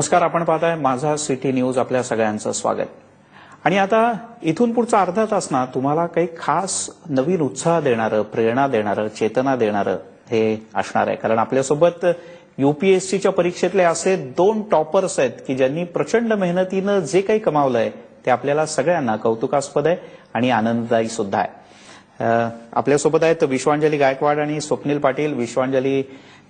नमस्कार आपण पाहताय माझा सिटी न्यूज आपल्या सगळ्यांचं स्वागत. आणि आता इथून पुढचा अर्धा तास ना तुम्हाला काही खास नवीन उत्साह देणारं प्रेरणा देणारं चेतना देणारं हे असणार आहे. कारण आपल्यासोबत युपीएससीच्या परीक्षेतले असे दोन टॉपर्स आहेत की ज्यांनी प्रचंड मेहनतीनं जे काही कमावलंय ते आपल्याला सगळ्यांना कौतुकास्पद आहे आणि आनंददायी सुद्धा आहे. आपल्यासोबत आहेत विश्वांजली गायकवाड आणि स्वप्नील पाटील. विश्वांजली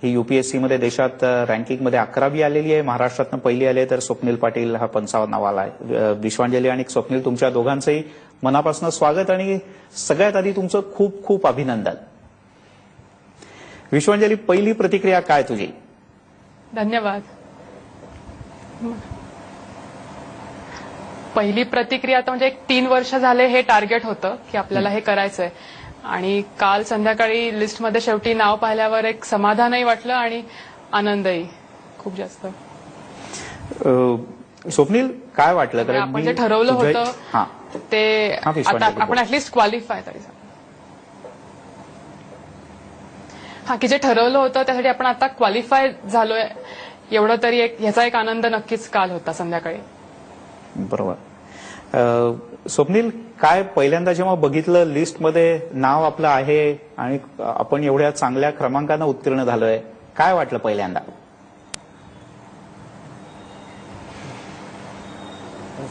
ही युपीएससीमध्ये देशात रँकिंगमध्ये अकरावी आलेली आहे. महाराष्ट्रातनं पहिली आली आहे. तर स्वप्नील पाटील हा पंचावन्नावाला आहे. विश्वांजली आणि स्वप्नील तुमच्या दोघांचंही मनापासून स्वागत आणि सगळ्यात आधी तुमचं खूप खूप अभिनंदन. विश्वांजली पहिली प्रतिक्रिया काय तुझी? धन्यवाद. पहिली प्रतिक्रिया तर म्हणजे एक तीन वर्ष झाले हे टार्गेट होतं की आपल्याला हे करायचंय. आणि काल संध्याकाळी लिस्टमध्ये शेवटी नाव पाहिल्यावर एक समाधानही वाटलं आणि आनंदही खूप जास्त. स्वप्नील काय वाटलं? म्हणजे आपण जे ठरवलं होतं हा. ते. आपण ऍटलिस्ट क्वालिफाय तरी. हा की जे ठरवलं होतं त्यासाठी आपण आता क्वालिफाय झालोय एवढं तरी एक ह्याचा एक आनंद नक्कीच काल होता संध्याकाळी. बरोबर. स्वप्नील काय पहिल्यांदा जेव्हा बघितलं लिस्टमध्ये नाव आपलं आहे आणि आपण एवढ्या चांगल्या क्रमांकानं उत्तीर्ण झालोय काय वाटलं पहिल्यांदा?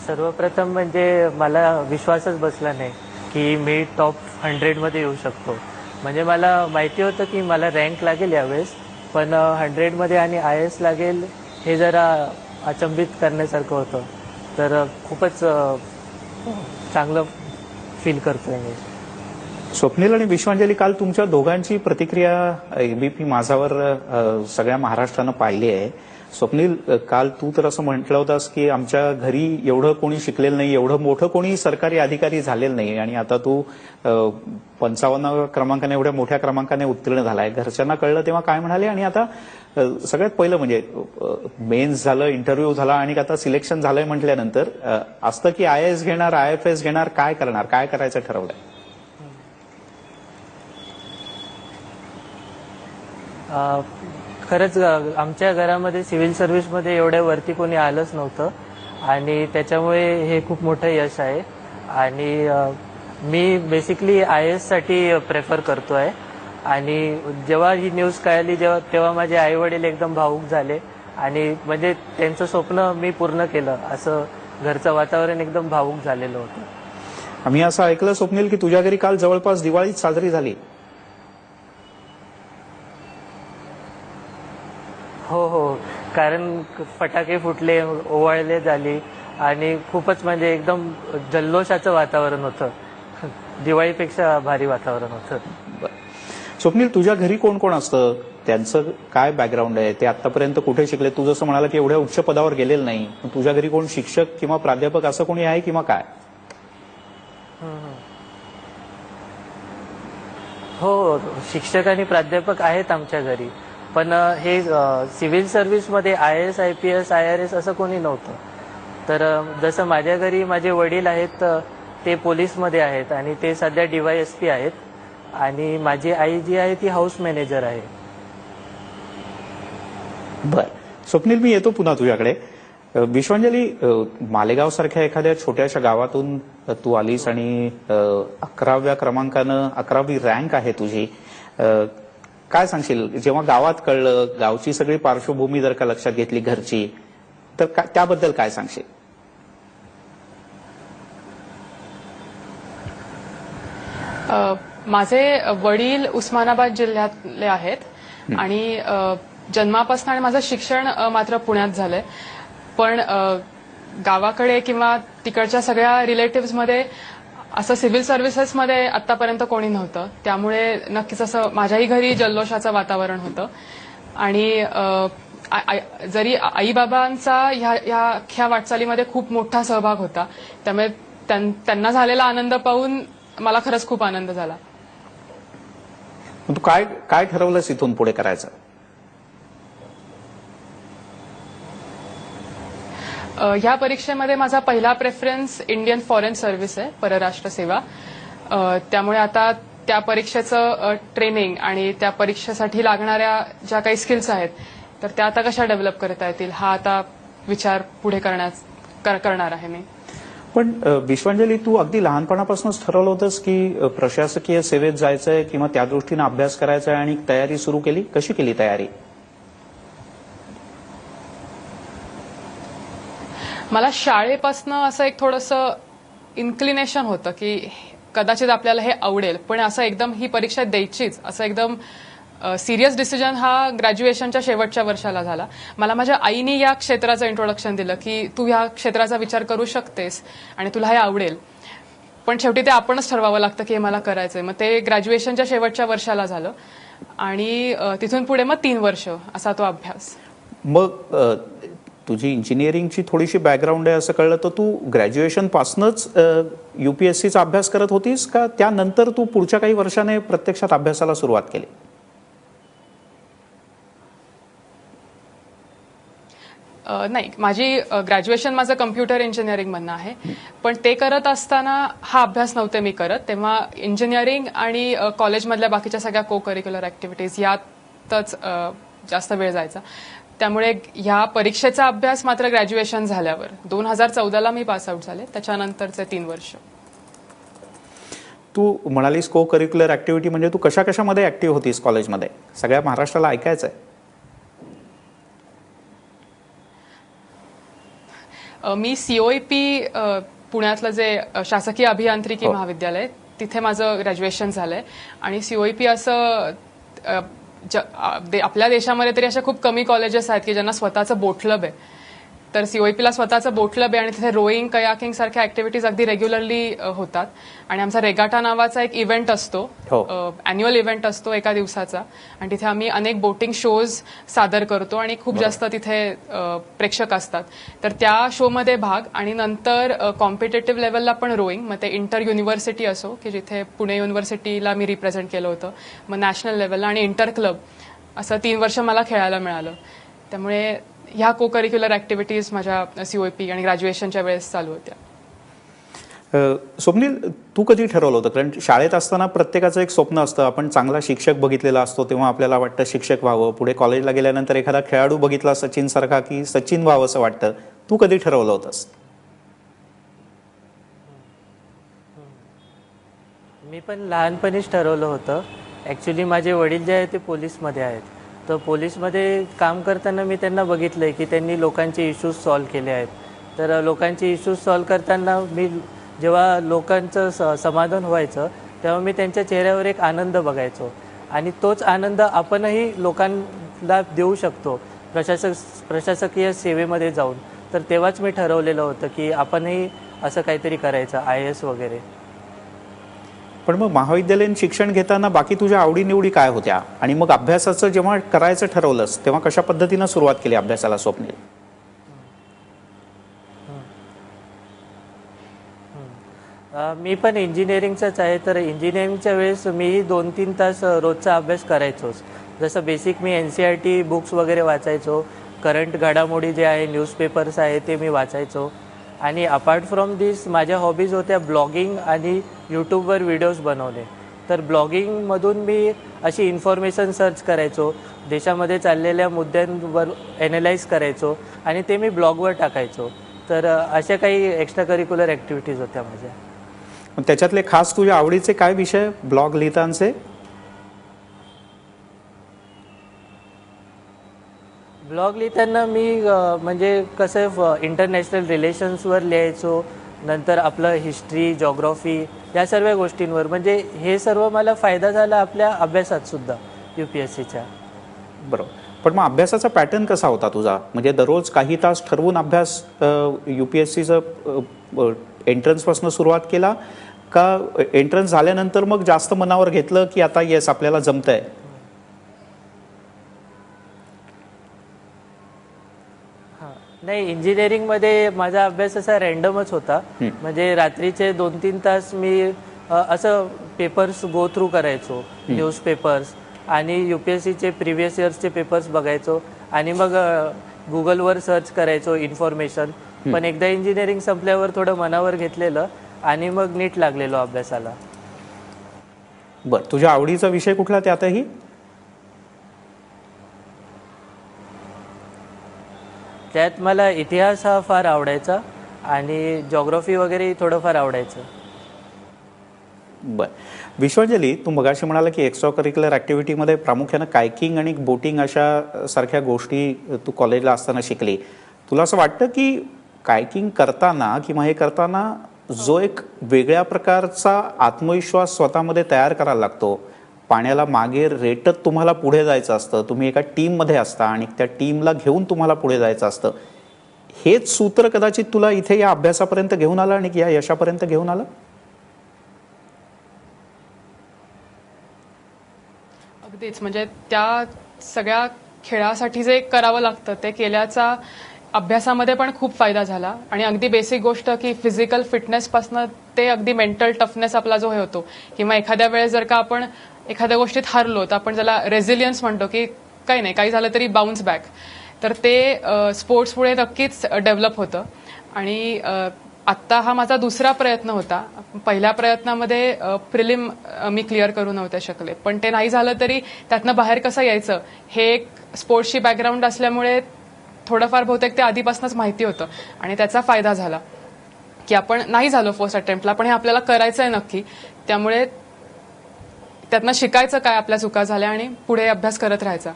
सर्वप्रथम म्हणजे मला विश्वासच बसला नाही की मी टॉप हंड्रेडमध्ये येऊ शकतो. म्हणजे मला माहिती होतं की मला रँक लागेल यावेळेस पण हंड्रेडमध्ये आणि आय एस लागेल हे जरा अचंबित करण्यासारखं होतं. तर खूपच चांगलं फील करतोय मी. स्वप्नील आणि विश्वांजली काल तुमच्या दोघांची प्रतिक्रिया एबीपी माझावर अ, सगळ्या महाराष्ट्रानं पाहिली आहे. स्वप्नील काल तू तर असं म्हटलं होतास की आमच्या घरी एवढं कोणी शिकलेलं नाही एवढं मोठं कोणी सरकारी अधिकारी झालेलं नाही आणि आता तू पंचावन्न क्रमांकाने एवढ्या मोठ्या क्रमांकाने उत्तीर्ण झालाय. घरच्यांना कळलं तेव्हा काय म्हणाले? आणि आता सगळ्यात पहिलं म्हणजे मेन्स झालं इंटरव्ह्यू झाला आणि आता सिलेक्शन झालंय म्हटल्यानंतर असतं की आय एस घेणार आय एफ एस घेणार काय करणार? काय करायचं ठरवलंय? Uh, खरंच आमच्या घरामध्ये सिव्हिल सर्व्हिसमध्ये एवढ्या वरती कोणी आलंच नव्हतं. आणि त्याच्यामुळे हे खूप मोठं यश आहे. आणि मी बेसिकली आय एससाठी प्रेफर करतो आहे. आणि जेव्हा ही न्यूज कळाली जेव्हा तेव्हा माझे आई वडील एकदम भावूक झाले. आणि म्हणजे त्यांचं स्वप्न मी पूर्ण केलं. असं घरचं वातावरण एकदम भावूक झालेलं होतं. आम्ही असं ऐकलं स्वप्नील की तुझ्या घरी काल जवळपास दिवाळीच साजरी झाली. हो हो. कारण फटाके फुटले ओवाळले झाली आणि खूपच म्हणजे एकदम जल्लोषाचं वातावरण होतं. दिवाळीपेक्षा भारी वातावरण होतं. स्वप्नील तुझ्या घरी कोण कोण असतं? त्यांचं काय बॅकग्राऊंड आहे? ते आतापर्यंत कुठे शिकले? तू जसं म्हणाला की एवढ्या उच्च पदावर गेलेलं नाही. पण तुझ्या घरी कोण शिक्षक किंवा प्राध्यापक असं कोणी आहे किंवा काय? हो. शिक्षक आणि प्राध्यापक आहेत आमच्या घरी. पण हे civil सर्व्हिसमध्ये I S I P S I R S असं कोणी नव्हतं. तर जसं माझ्या घरी माझे वडील आहेत ते पोलीसमध्ये आहेत आणि ते सध्या डीवाय एस पी आहेत आणि माझी आई जी आहे ती हाऊस मॅनेजर आहे. बर. स्वप्नील मी येतो पुन्हा तुझ्याकडे. विश्वांजली मालेगाव सारख्या एखाद्या छोट्याशा गावातून तू आलीस आणि अकराव्या क्रमांकानं अकरावी रँक आहे तुझी. काय सांगशील? जेव्हा गावात कळलं गावची सगळी पार्श्वभूमी जर का लक्षात घेतली घरची तर का- त्याबद्दल काय सांगशील? अ, माझे वडील उस्मानाबाद जिल्ह्यातले आहेत आणि जन्मापासून आणि माझं शिक्षण मात्र पुण्यात झालंय. पण गावाकडे किंवा तिकडच्या सगळ्या रिलेटिव्हमध्ये असं सिव्हिल सर्व्हिसेसमध्ये आतापर्यंत कोणी नव्हतं. त्यामुळे नक्कीच असं माझ्याही घरी जल्लोषाचं वातावरण होतं. आणि जरी आईबाबांचा ह्या ह्या अख्ख्या वाटचालीमध्ये खूप मोठा सहभाग होता त्यामुळे त्यां- त्यांना झालेला आनंद पाहून मला खरंच खूप आनंद झाला. तू काय काय ठरवलंस इथून पुढे करायचं? ह्या परीक्षेमध्ये माझा पहिला प्रेफरन्स इंडियन फॉरेन सर्व्हिस आहे परराष्ट्र सेवा. त्यामुळे आता त्या परीक्षेचं ट्रेनिंग आणि त्या परीक्षेसाठी लागणाऱ्या ज्या काही स्किल्स आहेत तर त्या आता कशा डेव्हलप करता येतील हा आता विचार पुढे कर- करणार आहे मी. पण विश्वांजली तू अगदी लहानपणापासूनच ठरवलं होतंस की प्रशासकीय सेवेत जायचंय किंवा त्या दृष्टीनं अभ्यास करायचा आहे आणि तयारी सुरू केली? कशी केली तयारी? मला शाळेपासनं असं एक थोडंसं इन्क्लिनेशन होतं की कदाचित आपल्याला हे आवडेल पण असं एकदम ही परीक्षा द्यायचीच. असं एकदम सिरियस डिसिजन हा ग्रॅज्युएशनच्या शेवटच्या वर्षाला झाला. मला माझ्या आईने या क्षेत्राचं इंट्रोडक्शन दिलं की तू ह्या क्षेत्राचा विचार करू शकतेस आणि तुला हे आवडेल. पण शेवटी ते आपणच ठरवावं लागतं की हे मला करायचंय. मग ते ग्रॅज्युएशनच्या शेवटच्या वर्षाला झालं आणि तिथून पुढे मग तीन वर्ष असा तो अभ्यास. मग तुझी इंजिनिअरिंगची थोडीशी बॅकग्राऊंड आहे असं कळलं तर तू ग्रॅज्युएशन पासूनच सीचा अभ्यास करत होतीस का? त्यानंतर तू पुढच्या काही वर्षाने प्रत्यक्षात अभ्यासाला सुरुवात केली? नाही. माझी ग्रॅज्युएशन माझं कम्प्युटर इंजिनिअरिंग म्हणणं आहे. पण ते करत असताना हा अभ्यास नव्हते मी करत. तेव्हा इंजिनिअरिंग आणि कॉलेजमधल्या बाकीच्या सगळ्या को करिक्युलर ऍक्टिव्हिटीज यातच जास्त वेळ जायचा. त्यामुळे ह्या परीक्षेचा अभ्यास मात्र ग्रॅज्युएशन झाल्यावर. दोन हजार चौदाला मी पासआउट झाले. त्याच्यानंतरचे तीन वर्ष. तू म्हणालीस को करिक्युलर ऍक्टिव्हिटी म्हणजे तू कशा कशामध्ये ऍक्टिव्ह होतीस कॉलेजमध्ये सगळ्या महाराष्ट्राला ऐकायचं आहे मी सीओईपी पुण्यातलं जे शासकीय अभियांत्रिकी हो. महाविद्यालय तिथे माझं ग्रॅज्युएशन झालंय. आणि सीओईपी असं अ, ज- आ- दे- आपल्या देशामध्ये तरी अशा खूप कमी कॉलेजेस आहेत की ज्यांना स्वतःचं बोट क्लब आहे तर सीओईपीला स्वतःचं बोट क्लब आहे आणि तिथे रोईंग कयाकिंग सारख्या ऍक्टिव्हिटीज अगदी रेग्युलरली होतात. आणि आमचा रेगाटा नावाचा एक इव्हेंट असतो. हो. अॅन्युअल इव्हेंट असतो एका दिवसाचा. आणि तिथे आम्ही अनेक बोटिंग शोज सादर करतो आणि खूप जास्त तिथे प्रेक्षक असतात. तर त्या शोमध्ये भाग आणि नंतर कॉम्पिटेटिव्ह लेवलला पण रोईंग मग ते इंटर युनिव्हर्सिटी असो की जिथे पुणे युनिव्हर्सिटीला मी रिप्रेझेंट केलं होतं. मग नॅशनल लेवलला आणि इंटर क्लब असं तीन वर्ष मला खेळायला मिळालं. त्यामुळे ह्या को करिक्युलर ऍक्टिव्हिटीज माझ्या सीओपी आणि ग्रॅज्युएशनच्या वेळेस चालू होत्या. स्वप्नील तू कधी ठरवलं होतं? कारण शाळेत असताना प्रत्येकाचं एक स्वप्न असतं. आपण चांगला शिक्षक बघितलेला असतो तेव्हा आपल्याला वाटतं शिक्षक व्हावं. पुढे कॉलेजला गेल्यानंतर एखादा खेळाडू बघितला सचिन सारखा की सचिन व्हावं असं वाटतं. तू कधी ठरवलं होतंस? मी पण लहानपणीच ठरवलं होतं. ॲक्च्युली माझे वडील जे आहेत ते पोलीसमध्ये आहेत. तर पोलीसमध्ये काम करताना मी त्यांना बघितलं आहे की त्यांनी लोकांचे इश्यूज सॉल्व केले आहेत. तर लोकांचे इश्यूज सॉल्व करताना मी जेव्हा लोकांचं स समाधान व्हायचं तेव्हा मी त्यांच्या चेहऱ्यावर एक आनंद बघायचो. आणि तोच आनंद आपणही लोकांना देऊ शकतो प्रशासक प्रशासकीय सेवेमध्ये जाऊन. तर तेव्हाच मी ठरवलेलं होतं की आपणही असं काहीतरी करायचं आय एस वगैरे. पण मग महाविद्यालयीन शिक्षण घेताना बाकी तुझ्या आवडीनिवडी काय होत्या? आणि मग अभ्यासाचं जेव्हा करायचं ठरवलंस तेव्हा कशा पद्धतीनं सुरुवात केली अभ्यासाला स्वप्नील? मी पण इंजिनिअरिंगचाच आहे तर इंजिनिअरिंगच्या वेळेस मीही दोन तीन तास रोजचा अभ्यास करायचोच. जसं बेसिक मी N C R T books वगैरे वाचायचो. करंट घडामोडी जे आहे न्यूजपेपर्स आहे ते मी वाचायचो. आणि अपार्ट फ्रॉम दिस माझ्या हॉबीज होत्या ब्लॉगिंग आणि यूट्यूबवर व्हिडिओज बनवणे. तर ब्लॉगिंगमधून मी अशी इन्फॉर्मेशन सर्च करायचो देशामध्ये चाललेल्या मुद्द्यांवर ॲनालाईज करायचो आणि ते मी ब्लॉगवर टाकायचो. तर अशा काही एक्स्ट्रा करिक्युलर ॲक्टिव्हिटीज होत्या माझ्या. त्याच्यातले खास तुझ्या आवडीचे काय विषय? ब्लॉग लिहितांचे? ब्लॉग लिहिताना मी म्हणजे कसं इंटरनॅशनल रिलेशन्सवर लिहायचो नंतर आपलं हिस्ट्री जॉग्रॉफी या सर्व गोष्टींवर. म्हणजे हे सर्व मला फायदा झाला आपल्या अभ्यासात सुद्धा यू पी एस सीच्या बरोबर. पण मग अभ्यासाचा पॅटर्न कसा होता तुझा? म्हणजे दररोज काही तास ठरवून अभ्यास यू पी एस सीचं एंट्रन्सपासून सुरुवात केला? का एंट्रन्स झाल्यानंतर मग जास्त मनावर घेतलं की आता येस आपल्याला जमतंय? नाही इंजिनिअरिंगमध्ये माझा अभ्यास असा रॅन्डमच होता. म्हणजे रात्रीचे दोन तीन तास मी अ, असं पेपर्स गो थ्रू करायचो न्यूजपेपर्स आणि यू पी एस सीचे प्रिव्हियस इयर्सचे पेपर्स बघायचो. आणि मग गुगलवर सर्च करायचो इन्फॉर्मेशन पण एकदा इंजिनिअरिंग संपल्यावर थोडं मनावर घेतलेलं आणि मग नीट लागलेलो अभ्यासाला. बरं तुझ्या आवडीचा विषय कुठला त्यातही? त्यात मला इतिहास हा फार आवडायचा आणि जॉग्रफी वगैरे थोडंफार आवडायचं. बर. विश्वांजली तू मगाशी म्हणाला की एक्स्ट्रा करिक्युलर ॲक्टिव्हिटीमध्ये प्रामुख्यानं कायकिंग आणि बोटिंग अशा सारख्या गोष्टी तू कॉलेजला असताना शिकली. तुला असं वाटतं की कायकिंग करताना किंवा हे करताना जो एक वेगळ्या प्रकारचा आत्मविश्वास स्वतःमध्ये तयार करायला लागतो पाण्याला मागे रेटत तुम्हाला पुढे जायचं असतं. तुम्ही एका टीममध्ये असता आणि त्या टीमला घेऊन तुम्हाला पुढे जायचं असतं. हेच सूत्र कदाचित तुला इथे या अभ्यासापर्यंत घेऊन आलं आणि या यशापर्यंत घेऊन आलं? अगदीच. म्हणजे त्या सगळ्या खेळासाठी जे करावं लागतं ते केल्याचा अभ्यासामध्ये पण खूप फायदा झाला. आणि अगदी बेसिक गोष्ट की फिजिकल फिटनेसपासनं ते अगदी मेंटल टफनेस आपला जो हे होतो. किंवा एखाद्या वेळेस जर का आपण एखाद्या गोष्टीत हरलो तर आपण ज्याला रेझिलियन्स म्हणतो की काही नाही काही झालं तरी बाउन्स बॅक तर ते स्पोर्ट्समुळे नक्कीच डेव्हलप होतं. आणि आत्ता हा माझा दुसरा प्रयत्न होता. पहिल्या प्रयत्नामध्ये प्रिलिम मी क्लिअर करू नव्हते शकले. पण ते नाही झालं तरी त्यातनं बाहेर कसं यायचं? हे एक स्पोर्ट्सची बॅकग्राऊंड असल्यामुळे थोडंफार बहुतेक ते आधीपासूनच माहिती होतं. आणि त्याचा फायदा झाला. की आपण नाही झालो फर्स्ट अटेम्प्टला पण हे आपल्याला करायचं आहे नक्की. त्यामुळे त्यातनं शिकायचं काय आपल्या चुका झाल्या आणि पुढे अभ्यास करत राहायचा.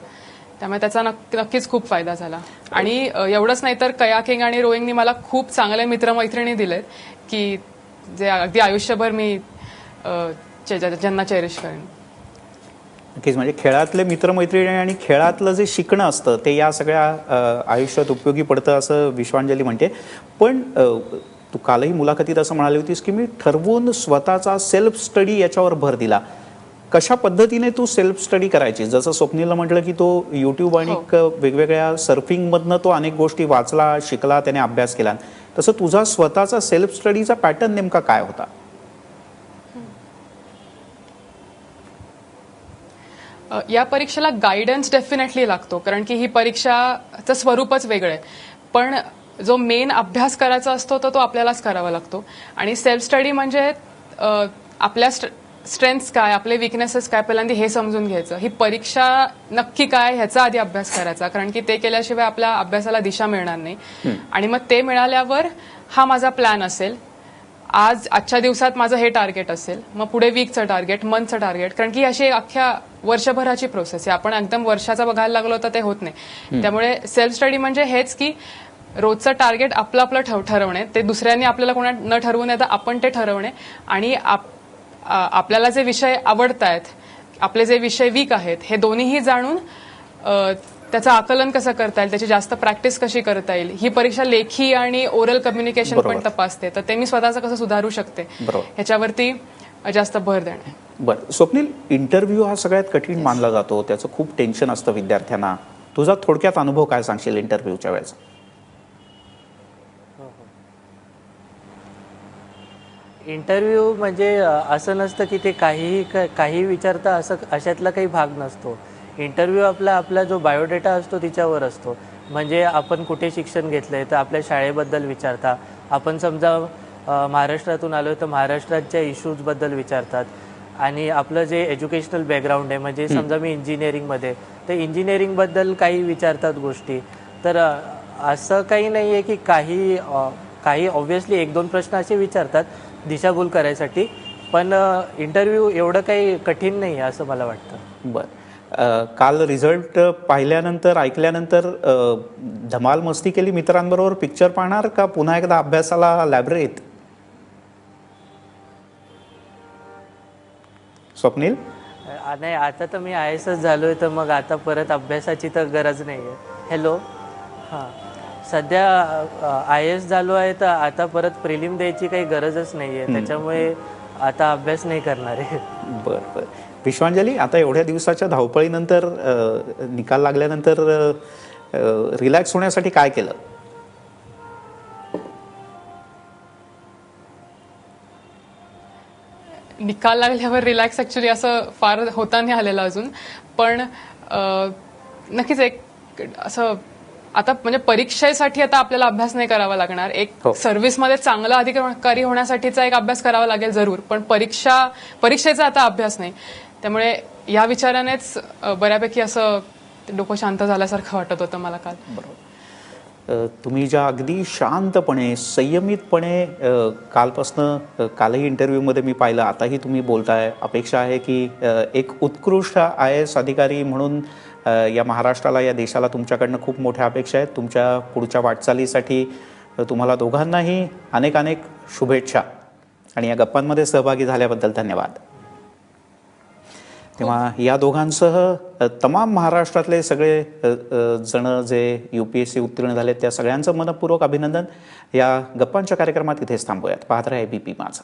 त्यामुळे त्याचा नक्कीच खूप फायदा झाला. आणि एवढंच नाही तर कयाकिंग आणि रोईंगनी मला खूप चांगले मित्रमैत्रिणी दिलेत की जे अगदी आयुष्यभर मी ज्यांना चेरिश करेन. नक्कीच म्हणजे खेळातले मित्रमैत्रिणी आणि खेळातलं जे शिकणं असतं ते या सगळ्या आयुष्यात उपयोगी पडतं असं विश्वांजली म्हणते. पण तू कालही मुलाखतीत असं म्हणाली होतीस की मी ठरवून स्वतःचा सेल्फ स्टडी याच्यावर भर दिला. कशा पद्धतीने तू सेल्फ स्टडी करायची? जसं स्वप्नीलला म्हटलं की तो युट्यूब आणि क- वेगवेगळ्या सर्फिंगमधनं तो अनेक गोष्टी वाचला शिकला त्याने अभ्यास केला. तसं तुझा स्वतःचा सेल्फ स्टडीचा पॅटर्न नेमका काय होता? या परीक्षेला गायडन्स डेफिनेटली लागतो कारण की ही परीक्षाचं स्वरूपच वेगळं आहे. पण जो मेन अभ्यास करायचा असतो तो तो आपल्यालाच करावा लागतो. आणि सेल्फ स्टडी म्हणजे आपल्या स्ट्रेंथ्स काय आपले विकनेसेस काय पहिल्यांदा हे समजून घ्यायचं. ही परीक्षा नक्की काय ह्याचा आधी अभ्यास करायचा. कारण की ते केल्याशिवाय आपल्या अभ्यासाला दिशा मिळणार नाही. आणि मग ते मिळाल्यावर हा माझा प्लॅन असेल. आज आजच्या दिवसात माझं हे टार्गेट असेल. मग पुढे वीकचं टार्गेट मंथचं टार्गेट कारण की अशी अख्ख्या वर्षभराची प्रोसेस आहे. आपण एकदम वर्षाचा बघायला लागलो तर ते होत नाही. त्यामुळे सेल्फ स्टडी म्हणजे हेच की रोजचं टार्गेट आपलं आपलं ठरवणे. ते दुसऱ्यांनी आपल्याला कोणा न ठरवून येतं आपण ते ठरवणे. आणि आप- आपल्याला जे विषय आवडत आहेत आपले जे विषय वीक आहेत हे दोन्हीही जाणून त्याचं आकलन कसं करता येईल त्याची जास्त प्रॅक्टिस कशी करता येईल ही परीक्षा लेखी आणि ओरल कम्युनिकेशन पण. तपासते. तर ते मी स्वतःचं कसं सुधारू शकते. ह्याच्यावरती जास्त भर देणे बरं. स्वप्नील इंटरव्ह्यू हा सगळ्यात कठीण मानला जातो त्याचं खूप टेन्शन असतं विद्यार्थ्यांना. तुझा थोडक्यात अनुभव काय सांगशील इंटरव्ह्यूच्या वेळेस इंटरव्ह्यू म्हणजे असं नसतं की ते काहीही क- काहीही विचारता असं अशातला काही भाग नसतो. इंटरव्ह्यू आपला आपला जो बायोडेटा असतो तिच्यावर असतो. म्हणजे आपण कुठे शिक्षण घेतलंय तर आपल्या शाळेबद्दल विचारता. आपण समजा महाराष्ट्रातून आलो तर महाराष्ट्राच्या इश्यूजबद्दल विचारतात. आणि आपलं जे एज्युकेशनल बॅकग्राऊंड आहे म्हणजे समजा मी इंजिनिअरिंगमध्ये तर इंजिनिअरिंगबद्दल काही विचारतात गोष्टी. तर असं काही नाही आहे की काही काही ऑब्व्हियसली एक दोन प्रश्न असे विचारतात दिशाभूल करायसाठी पण इंटरव्ह्यू एवढं काही कठीण नाही आहे असं मला वाटतं. बरं. काल रिझल्ट पाहिल्यानंतर ऐकल्यानंतर धमाल मस्ती केली मित्रांबरोबर पिक्चर पाहणार का पुन्हा एकदा अभ्यासाला लायब्ररीत स्वप्नील? नाही आता तर मी आय एस एस झालो आहे तर मग आता परत अभ्यासाची तर गरज नाही आहे हॅलो हां. सध्या आय एस झालो आहे तर आता परत प्रिलिम द्यायची काही गरजच नाही आहे त्याच्यामुळे आता अभ्यास नाही करणार आहे. बरं बरं. विश्वांजली आता एवढ्या दिवसाच्या धावपळीनंतर निकाल लागल्यानंतर रिलॅक्स होण्यासाठी काय केलं? निकाल लागल्यावर रिलॅक्स ऍक्च्युली असं फार होता नाही आलेलं अजून. पण नक्कीच एक असं आता म्हणजे परीक्षेसाठी आता आपल्याला अभ्यास नाही करावा लागणार. एक हो. सर्व्हिसमध्ये चांगला अधिकारी होण्यासाठीचा एक अभ्यास करावा लागेल जरूर पण परीक्षा परीक्षेचा आता अभ्यास नाही. त्यामुळे या विचारानेच बऱ्यापैकी असं डोकं शांत झाल्यासारखं वाटत होतं मला काल. बरोबर. तुम्ही ज्या अगदी शांतपणे संयमितपणे कालपासनं कालही इंटरव्ह्यूमध्ये मी पाहिलं आताही तुम्ही बोलताय. अपेक्षा आहे की एक उत्कृष्ट आय एस अधिकारी म्हणून या महाराष्ट्राला या देशाला तुमच्याकडनं खूप मोठ्या अपेक्षा आहेत. तुमच्या पुढच्या वाटचालीसाठी तुम्हाला दोघांनाही अनेक अनेक शुभेच्छा. आणि या गप्पांमध्ये सहभागी झाल्याबद्दल धन्यवाद. तेव्हा या दोघांसह तमाम महाराष्ट्रातले सगळे जण जे यू पी एस सी उत्तीर्ण झाले त्या सगळ्यांचं मनपूर्वक अभिनंदन. या गप्पांच्या कार्यक्रमात इथेच थांबूयात. पाहत राहा बी पी माझा.